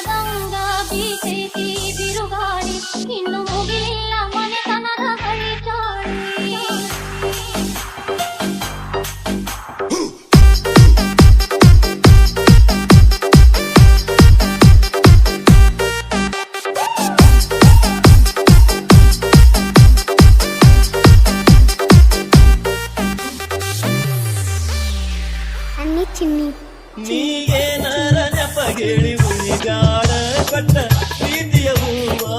ಕನ್ನದಂಗ ಬೀಚೈತಿ ಬಿರುಗಾಳಿ ಇನ್ನು ಮುಗಿಲಿಲ್ಲ ಮನೆತನದ ಪರಿಚಾಳಿ ನೀಗೇನರ ನೆಪಗಿಳಿ கண்ண நீந்திய பூவா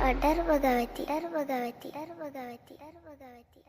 அடர் பகவதி அடர் பகவதி அடர் பகவதி அடர் பகவதி